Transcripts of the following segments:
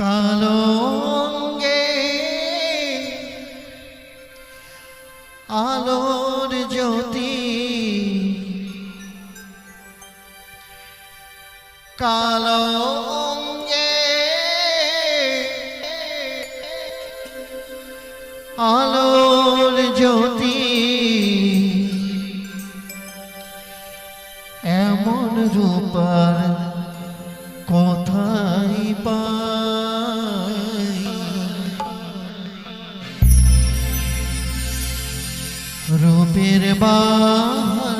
কালো অঙ্গে আলোর জ্যোতি কালো অঙ্গে আলোর জ্যোতি এমন রূপার কোথায় পাই রূপের বাহার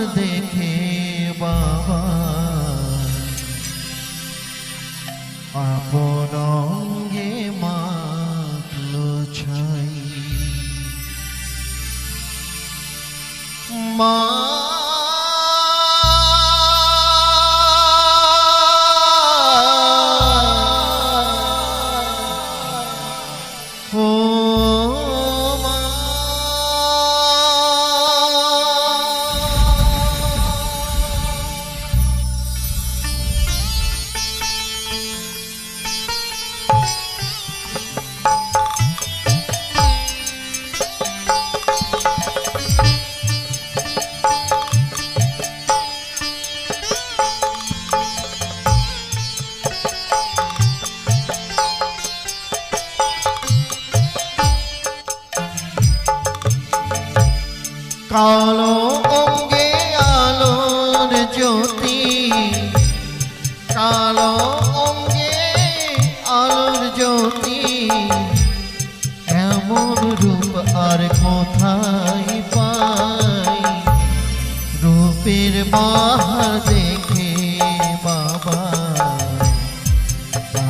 কালো অঙ্গে আলোর জ্যোতি। কালো অঙ্গে আলোর জ্যোতি। এমন রূপ আর কোথায় পাই? রূপের বাহার দেখে বাবা।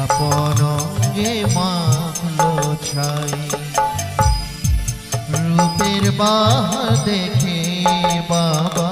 আপন অঙ্গে মাখলো ছাই। রূপের বাহার দেখে বাবা।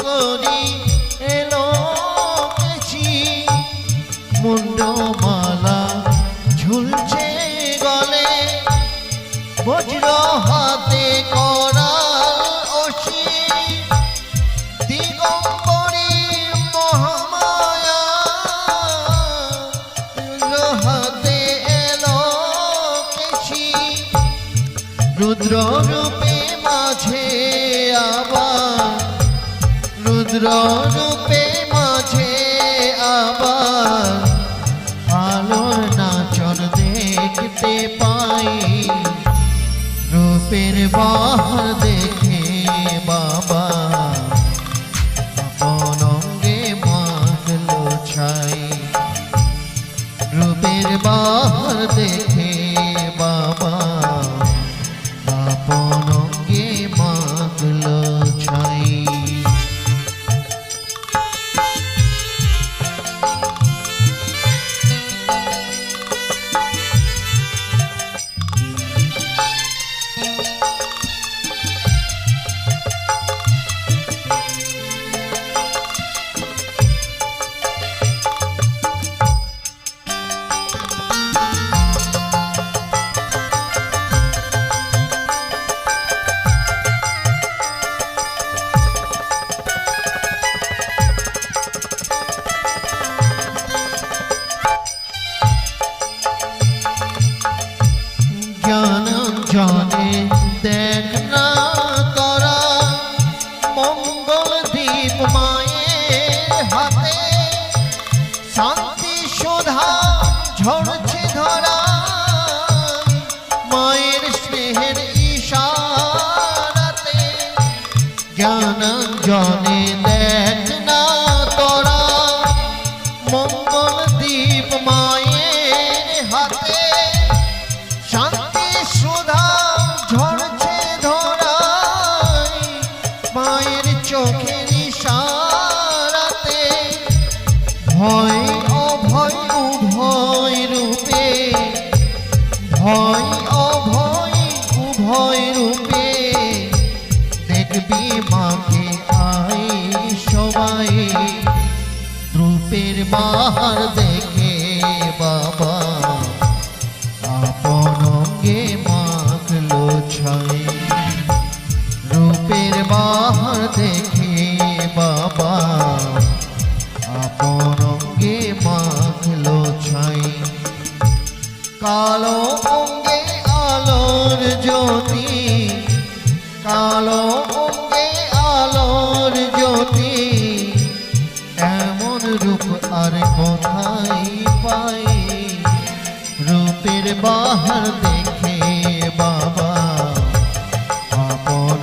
করি রুদ্র রূপে মাঝে আবার আলোর নাচর দেখতে পাই। রূপের বাহার দেখে বাবা আপন অঙ্গে মাগলো ছাই। রূপের বাহার দেখে জনম জনে দেখ না মঙ্গল দীপ মায়ের হাতে। শান্তি সোধা ঝরছে ধরা। মায়ের স্নেহের ইশারাতে। দেখ না মঙ্গল দীপ ভয় অভয় উভয় রূপে। ভয় অভয় উভয় রূপে। দেখবি মাকে আই সবাই। রূপের বাহার কালো অঙ্গে আলোর জ্যোতি, কালো অঙ্গে আলোর জ্যোতি, এমন রূপ আর কোথায় পাই? রূপের বাহার দেখে বাবা, আপন